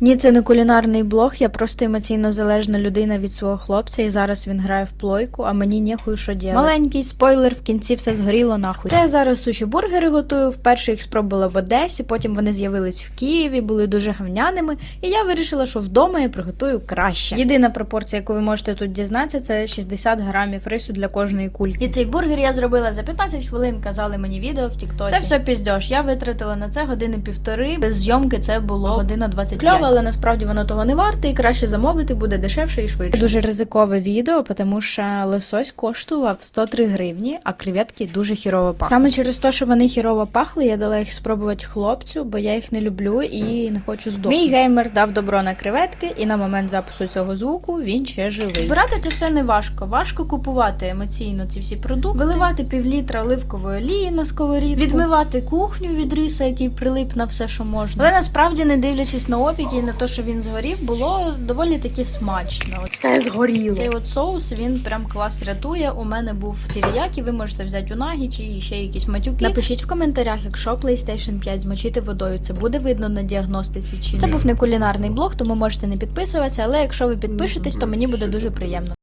Ні, це не кулінарний блог, я просто емоційно залежна людина від свого хлопця, і зараз він грає в плойку, а мені ніхуй що діяти. Маленький спойлер, в кінці все згоріло нахуй. Це я зараз суші бургери готую. Вперше їх спробувала в Одесі, потім вони з'явились в Києві, були дуже гавняними, і я вирішила, що вдома я приготую краще. Єдина пропорція, яку ви можете тут дізнатися, це 60 грамів рису для кожної кульки. І цей бургер я зробила за 15 хвилин. Казали мені відео в Тіктоці. Це все піздьош. Я витратила на це години півтори. Без зйомки це було година 25. Кльово, але насправді воно того не варте, і краще замовити буде дешевше і швидше. Дуже ризикове відео, тому що лосось коштував 103 гривні, а креветки дуже хірово пахли. Саме через те, що вони хірово пахли, я дала їх спробувати хлопцю, бо я їх не люблю і не хочу здохнути. Мій геймер дав добро на креветки, і на момент запису цього звуку він ще живий. Збирати це все не важко. Важко купувати емоційно ці всі продукти, виливати півлітра оливкової олії на сковорідку, відмивати кухню від риса, який прилип на все, що можна. Але насправді, не дивлячись на опіки і на те, що він згорів, було доволі таки смачно. Це Все згоріло. цей от соус він прям клас рятує. У мене був тіріякі, ви можете взяти у нагі чи ще якісь матюки. Напишіть в коментарях, якщо PlayStation 5 змочити водою, це буде видно на діагностиці чи ні. Це був не кулінарний блог, тому можете не підписуватися, але якщо ви підпишетесь, то мені буде дуже приємно.